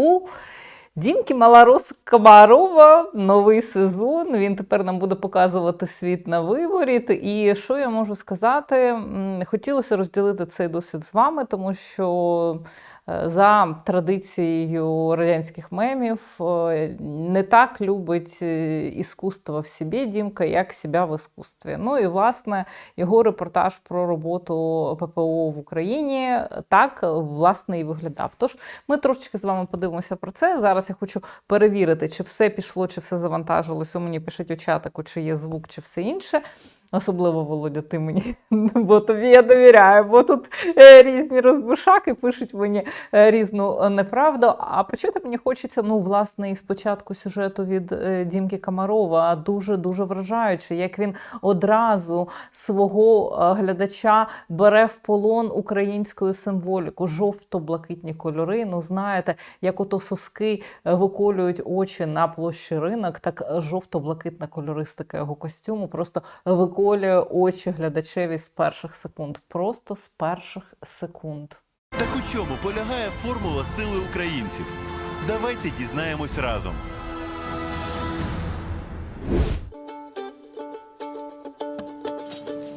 у Дімки Малорос Комарова новий сезон. Він тепер нам буде показувати світ на виворіт. І що я можу сказати? Хотілося розділити цей досвід з вами, тому що. Е, За традицією радянських мемів е, не так любить е, іскусство в собі Дімка, як себе в іскусстві. Ну і власне його репортаж про роботу ППО в Україні так власне і виглядав. Тож ми трошечки з вами подивимося про це. Зараз я хочу перевірити, чи все пішло, чи все завантажилось. Ви мені пишіть у чатику, чи є звук, чи все інше. Особливо, Володя, ти мені, бо тобі я довіряю, бо тут е, різні розбушаки пишуть мені е, різну е, неправду. А почати мені хочеться, ну, власне, із початку сюжету від Дімки Камарова, дуже дуже вражаюче, як він одразу свого глядача бере в полон українською символіку, жовто-блакитні кольори. Ну, знаєте, як ото соски виколюють очі на площі ринок, так жовто-блакитна кольористика його костюму просто виколює очі глядачеві з перших секунд. Просто з перших секунд. Так у чому полягає формула сили українців? Давайте дізнаємось разом.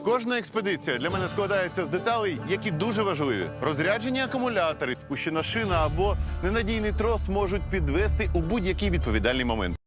Кожна експедиція для мене складається з деталей, які дуже важливі. Розряджені акумулятори, спущена шина або ненадійний трос можуть підвести у будь-який відповідальний момент.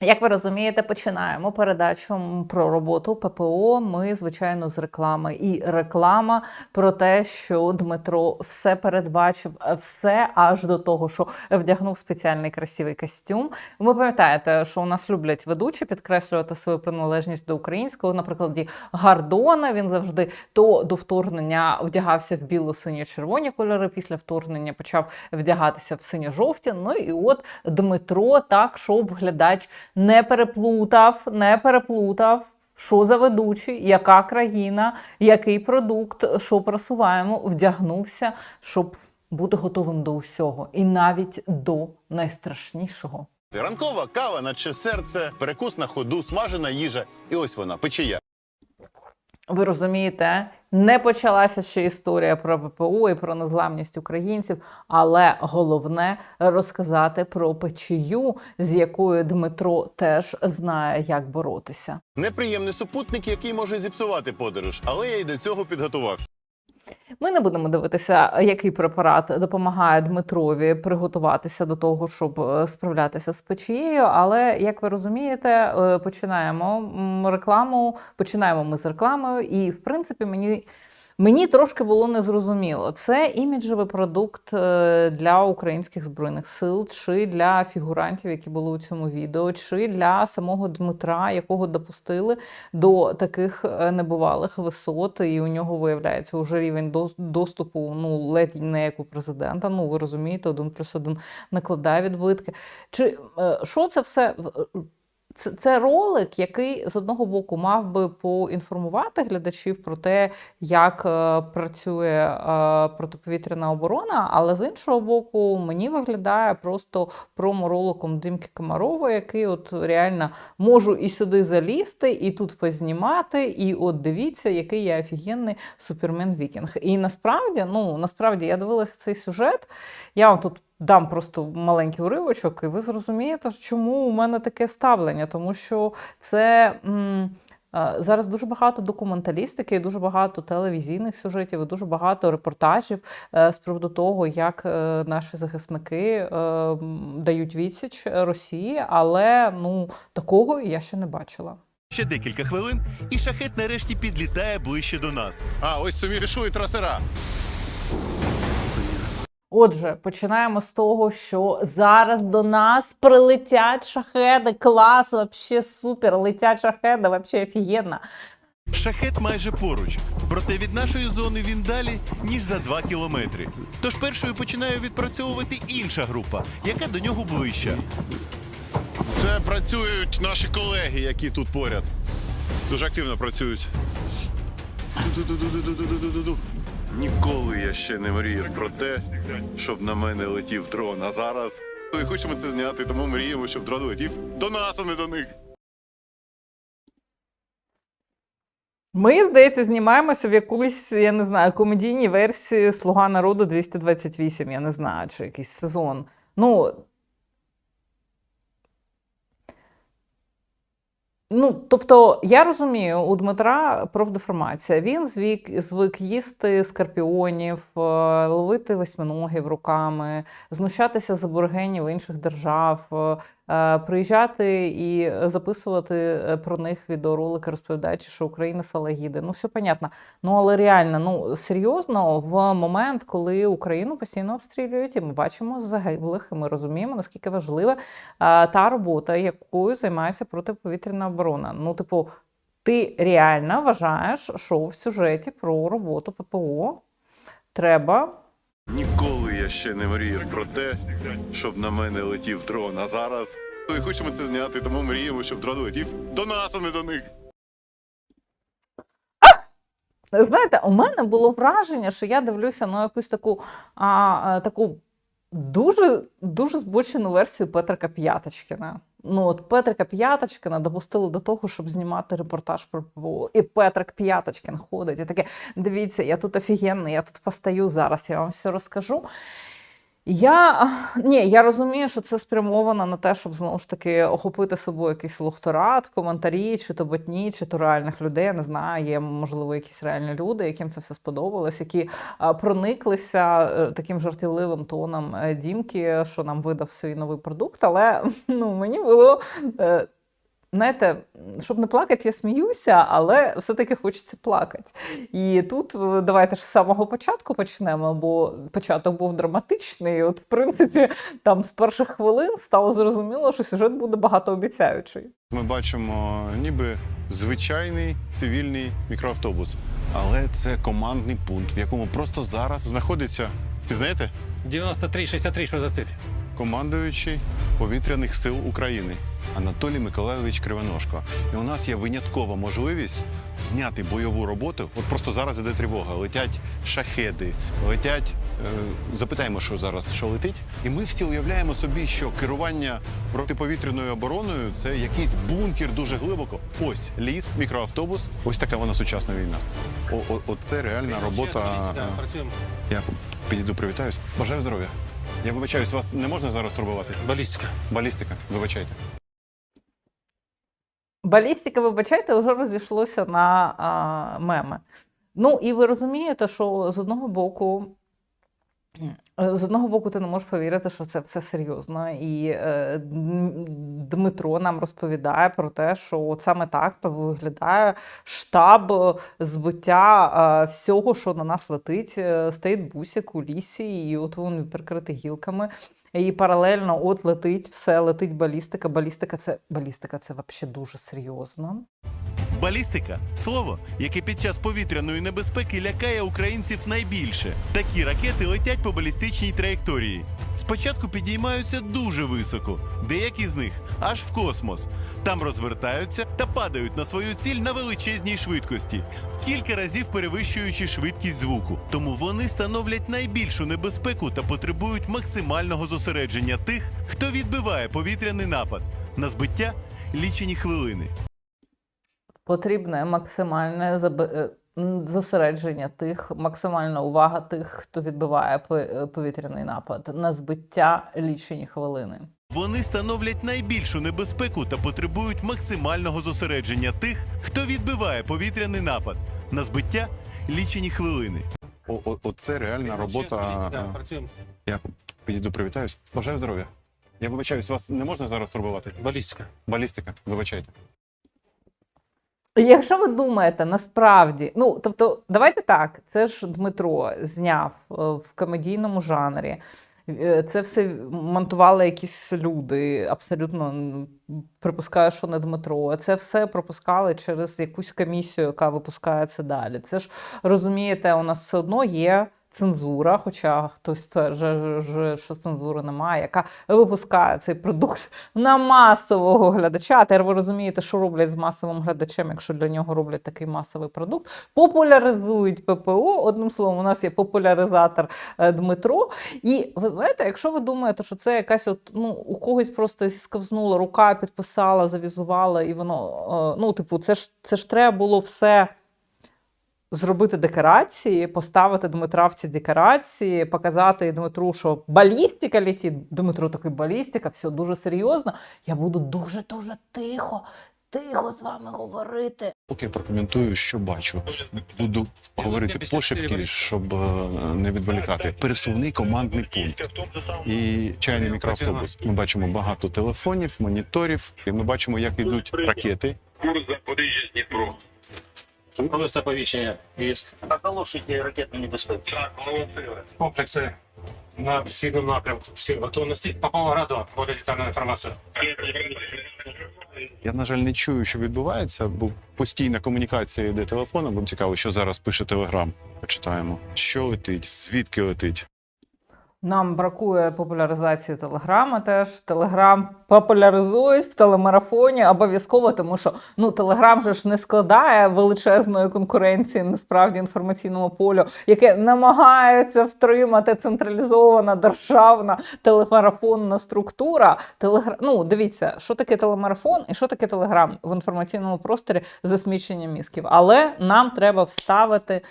Як ви розумієте, починаємо передачу про роботу ППО. Ми, звичайно, з реклами. І реклама про те, що Дмитро все передбачив, все аж до того, що вдягнув спеціальний красивий костюм. Ви пам'ятаєте, що у нас люблять ведучі підкреслювати свою приналежність до українського. Наприклад, Гардона він завжди то до вторгнення вдягався в біло-синьо-червоні кольори. Після вторгнення почав вдягатися в синьо-жовті. Ну і от Дмитро так, щоб глядач не переплутав, не переплутав. Що за ведучий, яка країна, який продукт, що просуваємо, вдягнувся, щоб бути готовим до всього, і навіть до найстрашнішого. Ранкова кава, наче серце, перекус на ходу, смажена їжа. І ось вона, печія. Ви розумієте, не почалася ще історія про ППО і про незламність українців, але головне розказати про печію, з якою Дмитро теж знає, як боротися. Неприємний супутник, який може зіпсувати подорож, але я й до цього підготувався. Ми не будемо дивитися, який препарат допомагає Дмитрові приготуватися до того, щоб е, справлятися з печією. Але як ви розумієте, е, починаємо рекламу. Починаємо ми з рекламою, і в принципі мені. Мені трошки було незрозуміло, це іміджевий продукт е, для українських збройних сил, чи для фігурантів, які були у цьому відео, чи для самого Дмитра, якого допустили до таких е, небувалих висот, і у нього виявляється уже рівень доступу ну ледь не як у президента. Ну ви розумієте, один плюс один накладає відбитки. Чи е, що це все? Це, це ролик, який з одного боку мав би поінформувати глядачів про те, як е, працює е, протиповітряна оборона, але з іншого боку, мені виглядає просто промо-роликом Димки Комарова, який от реально можу і сюди залізти, і тут познімати, і от дивіться, який я офігенний супермен Вікінг. І насправді, ну насправді я дивилася цей сюжет. Я вам тут дам просто маленький уривочок, і ви зрозумієте, чому у мене таке ставлення, тому що це. М- е, Зараз дуже багато документалістики, дуже багато телевізійних сюжетів, і дуже багато репортажів е, з приводу того, як е, наші захисники дають відсіч Росії, але ну такого я ще не бачила. Ще декілька хвилин, і шахет нарешті підлітає ближче до нас. А, ось самі рішують трасера. Отже, починаємо з того, що зараз до нас прилетять шахеди. Клас, вообще супер. Летять шахеди, вообще офігенно. Шахет майже поруч, проте від нашої зони він далі ніж за два кілометри. Тож першою починає відпрацьовувати інша група, яка до нього ближча. Це працюють наші колеги, які тут поряд. Дуже активно працюють. Ду-ду-ду-ду-ду-ду-ду-ду-ду. Ніколи я ще не мріяв про те, щоб на мене летів дрон. А зараз ми хочемо це зняти, тому мріємо, щоб дрон летів до нас, а не до них. Ми, здається, знімаємося в якусь, я не знаю, комедійній версії Слуга народу 228, я не знаю, чи якийсь сезон. Ну. Ну, тобто, я розумію, у Дмитра профдеформація. Він звик, звик їсти скорпіонів, е, ловити восьминогів руками, знущатися з аборигенів інших держав, е, приїжджати і записувати е, про них відеоролики, розповідаючи, що Україна салагіди. Ну, все понятно. Ну, але реально, ну серйозно, в момент, коли Україну постійно обстрілюють, і ми бачимо загиблих, і ми розуміємо, наскільки важлива а, та робота, якою займається протиповітряна оборона. Ну, типу, ти реально вважаєш, що в сюжеті про роботу ППО треба. Ніколи ще не мріяв про те, щоб на мене летів дрон. А зараз ми хочемо це зняти, тому мріємо, щоб дрон летів до нас, а не до них. Знаєте, у мене було враження, що я дивлюся на якусь таку, а, таку дуже, дуже збочену версію Петрика П'яточкіна. Ну, от Петрика П'яточкина допустили до того, щоб знімати репортаж про ПВО. І Петрик П'яточкін ходить і таке: дивіться, я тут офігенний, я тут постаю зараз, я вам все розкажу. Я ні, я розумію, що це спрямовано на те, щоб знову ж таки охопити собою якийсь лохторат, коментарі, чи то ботні, чи то реальних людей. Я не знаю, є можливо якісь реальні люди, яким це все сподобалось, які прониклися е, таким жартівливим тоном е, Дімки, що нам видав свій новий продукт. Але ну мені було. Знаєте, щоб не плакати, я сміюся, але все-таки хочеться плакати. І тут е, давайте ж з самого початку почнемо, бо початок був драматичний. І От, в принципі, там з перших хвилин стало зрозуміло, що сюжет буде багатообіцяючий. Ми бачимо ніби звичайний цивільний мікроавтобус, але це командний пункт, в якому просто зараз знаходиться, впізнаєте, 93-63, що за цифр? Командуючий повітряних сил України Анатолій Миколайович Кривоножко. І у нас є виняткова можливість зняти бойову роботу. От просто зараз іде тривога. Летять шахеди, летять. Е, запитаємо, що зараз що летить. І ми всі уявляємо собі, що керування протиповітряною обороною це якийсь бункер дуже глибоко. Ось ліс, мікроавтобус. Ось така вона сучасна війна. О, о, оце реальна робота. Працюємо. Я підійду привітаюсь. Бажаю здоров'я. Я вибачаюсь, вас не можна зараз турбувати? Балістика. Балістика, вибачайте. Балістика, вибачайте, вже розійшлося на а, меми. Ну, і ви розумієте, що з одного боку. Е, З одного боку, ти не можеш повірити, що це все серйозно. І е, Дмитро нам розповідає про те, що от саме так виглядає штаб е, збиття е, всього, що на нас летить. Е, Стоїть бусик у лісі, і от він прикритий гілками. І паралельно от летить все, летить балістика. Балістика це балістика, це взагалі дуже серйозно. Балістика слово, яке під час повітряної небезпеки лякає українців найбільше. Такі ракети летять по балістичній траєкторії. Спочатку підіймаються дуже високо, деякі з них аж в космос. Там розвертаються та падають на свою ціль на величезній швидкості, в кілька разів перевищуючи швидкість звуку. Тому вони становлять найбільшу небезпеку та потребують максимального зосередження тих, хто відбиває повітряний напад. На збиття лічені хвилини. Потрібне максимальне е, зосередження тих, максимальна увага тих, хто відбиває по- е, повітряний напад на збиття лічені хвилини. Вони становлять найбільшу небезпеку та потребують максимального зосередження тих, хто відбиває повітряний напад. На збиття лічені хвилини. О, о, оце реальна робота. Я підійду привітаюсь. Бажаю здоров'я. Я вибачаюсь, вас не можна зараз турбувати? Балістика. Балістика, вибачайте. Якщо ви думаєте, насправді, ну тобто, давайте так, це ж Дмитро зняв е, в комедійному жанрі. Е, Це все монтували якісь люди, абсолютно припускаю, що не Дмитро. Це все пропускали через якусь комісію, яка випускається далі. Це ж розумієте, у нас все одно є цензура, хоча хтось стверджує, що цензури немає, яка випускає цей продукт на масового глядача. А тепер ви розумієте, що роблять з масовим глядачем, якщо для нього роблять такий масовий продукт. Популяризують ППО. Одним словом, у нас є популяризатор е, Дмитро. І ви знаєте, якщо ви думаєте, що це якась от ну у когось просто зісковзнула рука, підписала, завізувала, і воно е, ну, типу, це ж це ж треба було все. Зробити декорації, поставити Дмитра в ці декорації, показати Дмитру, що балістика летить. Дмитро такий балістика, все дуже серйозно. Я буду дуже дуже тихо, тихо з вами говорити. Поки я прокоментую, що бачу. Буду говорити пошепки, щоб е, не відволікати. Пересувний командний пункт і чайний мікроавтобус. Ми бачимо багато телефонів, моніторів. І ми бачимо, як йдуть ракети. Курс Запоріжжя Дніпро. Просто оповіщення є. Наголошуйте ракетну небезпеку. Так, оголосили. Комплекси на східному напрямку. Всі готовності. По Павлограду буде детальна інформація. Я, на жаль, не чую, що відбувається, бо постійна комунікація йде телефоном. Бо цікаво, що зараз пише Телеграм. Почитаємо. Що летить, звідки летить. Нам бракує популяризації Телеграма теж. Телеграм популяризують в телемарафоні обов'язково, тому що ну Телеграм же ж не складає величезної конкуренції насправді інформаційному полю, яке намагається втримати централізована державна телемарафонна структура. Телегра... Ну, дивіться, що таке телемарафон і що таке Телеграм в інформаційному просторі засмічення мізків. Але нам треба вставити.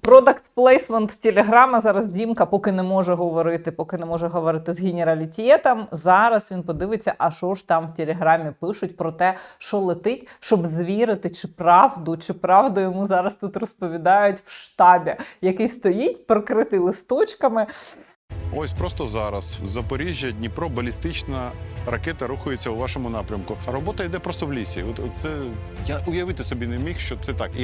Продакт плейсмент Телеграма зараз Дімка поки не може говорити, поки не може говорити з генералітетом. Зараз він подивиться, а що ж там в Телеграмі пишуть про те, що летить, щоб звірити, чи правду, чи правду йому зараз тут розповідають в штабі, який стоїть, прикритий листочками. Ось просто зараз Запоріжжя, Дніпро, балістична ракета рухається у вашому напрямку. Робота йде просто в лісі. От, от це я уявити собі не міг, що це так. І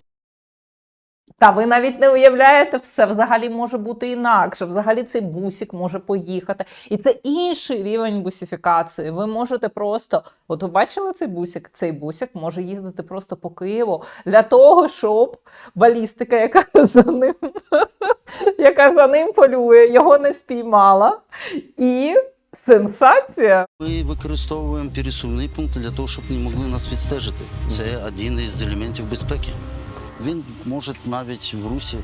Та ви навіть не уявляєте, все взагалі може бути інакше. Взагалі цей бусик може поїхати. І це інший рівень бусифікації. Ви можете просто, от ви бачили цей бусик? Цей бусик може їздити просто по Києву для того, щоб балістика, яка за ним, яка за ним полює, його не спіймала. І сенсація. Ми використовуємо пересувний пункт для того, щоб не могли нас відстежити. Це один із елементів безпеки. Він може навіть в русі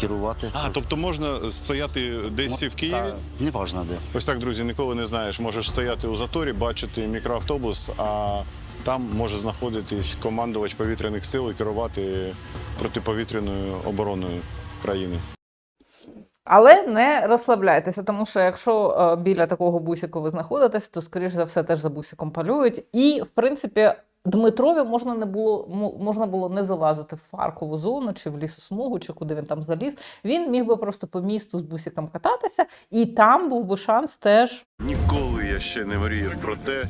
керувати. а, тобто можна стояти десь в Києві. Та, неважно де. Ось так, друзі, ніколи не знаєш. Можеш стояти у заторі, бачити мікроавтобус, а там може знаходитись командувач повітряних сил і керувати протиповітряною обороною країни. Але не розслабляйтеся, тому що якщо е, біля такого бусику ви знаходитесь, то скоріш за все теж за бусиком полюють. І в принципі. Дмитрові можна не було можна було не залазити в паркову зону чи в лісосмугу, чи куди він там заліз. Він міг би просто по місту з бусиком кататися, і там був би шанс теж Ніколи я ще не мріяв про те,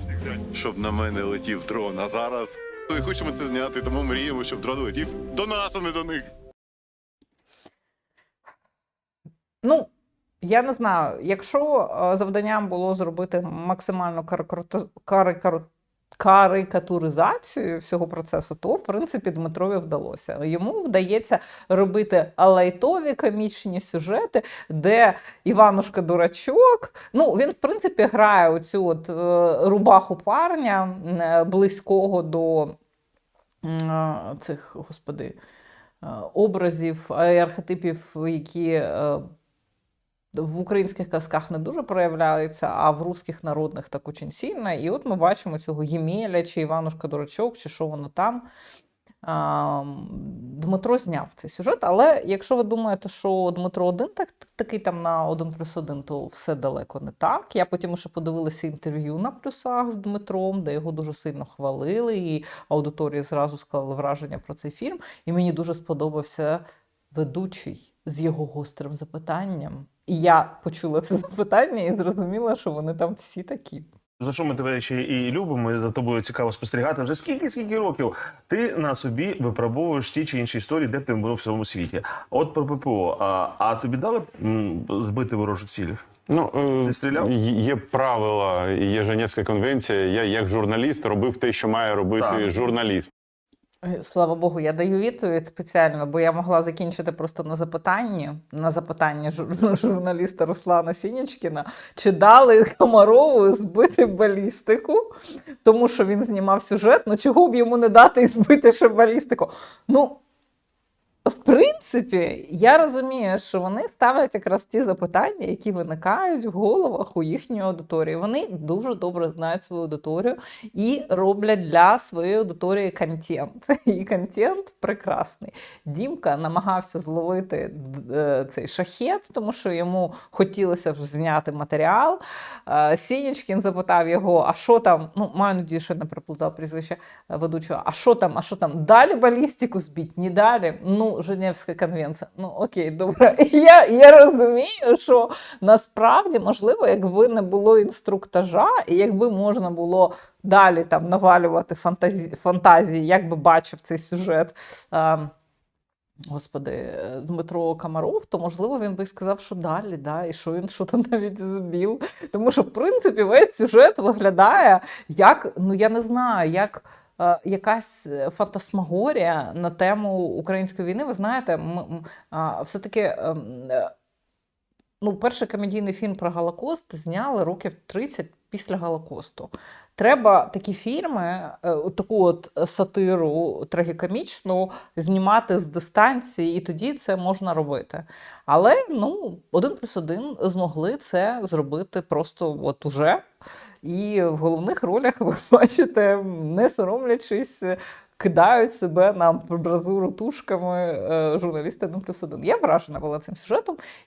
щоб на мене летів дрон. А зараз ми хочемо це зняти, тому мріємо, щоб дрон летів до нас, а не до них. Ну, я не знаю, якщо е, завданням було зробити максимальну карикату- карикару- карикатуризацію всього процесу, то в принципі Дмитрові вдалося. Йому вдається робити лайтові комічні сюжети, де Іванушка дурачок. Ну, він, в принципі, грає оцю от е, рубаху парня е, близького до е, цих, господи, образів і архетипів, які в українських казках не дуже проявляються, а в русських народних так очень сильно. І от ми бачимо цього Ємеля, чи Іванушка Дурачок, чи що воно там. Дмитро зняв цей сюжет, але якщо ви думаєте, що Дмитро один так, такий там на один плюс один, то все далеко не так. Я потім ще подивилася інтерв'ю на плюсах з Дмитром, де його дуже сильно хвалили, і аудиторії зразу склали враження про цей фільм. І мені дуже сподобався ведучий з його гострим запитанням. І я почула це запитання і зрозуміла, що вони там всі такі. За що ми тебе ще і любимо, і за тобою цікаво спостерігати. Вже скільки скільки років ти на собі випробовуєш ті чи інші історії, де б ти був в цьому світі. От про ППО. А, а тобі дали збити ворожу ціль? Ну, е, Ти стріляв? Є правила, є Женевська конвенція. Я як журналіст робив те, що має робити Так. журналіст. Е, Слава Богу, я даю відповідь спеціально, бо я могла закінчити просто на запитанні, на запитання жур- журналіста Руслана Сінічкіна, чи дали Комарову збити балістику, тому що він знімав сюжет. Ну чого б йому не дати збити ще балістику? Ну, в принципі, я розумію, що вони ставлять якраз ті запитання, які виникають в головах у їхньої аудиторії. Вони дуже добре знають свою аудиторію і роблять для своєї аудиторії контент. І контент прекрасний. Дімка намагався зловити е, цей шахет, тому що йому хотілося б зняти матеріал. Е, Сінічкін запитав його, а що там? Ну, маю надію, що не переплутав прізвище е, ведучого. А що там? А що там? Далі балістику збіть? Не далі? Ну, Женевська конвенція. Ну окей, добре. Я, я розумію, що насправді, можливо, якби не було інструктажа, і якби можна було далі там навалювати фантазії, фантазії як би бачив цей сюжет. е, Господи, Дмитро Комаров, то можливо він би сказав, що далі, да, і що він що то навіть збів. Тому що, в принципі, весь сюжет виглядає як, ну я не знаю, як якась е, фантасмагорія на тему української війни. Ви знаєте, все-таки. ем, е, Ну, перший комедійний фільм про Голокост зняли років 30 після Голокосту. Треба такі фільми, е, таку от сатиру трагікомічну знімати з дистанції, і тоді це можна робити. Але ну, один плюс один змогли це зробити просто от уже. І в головних ролях ви бачите, не соромлячись, кидають себе на амбразуру тушками е, журналісти 1 плюс 1. Я вражена була цим сюжетом.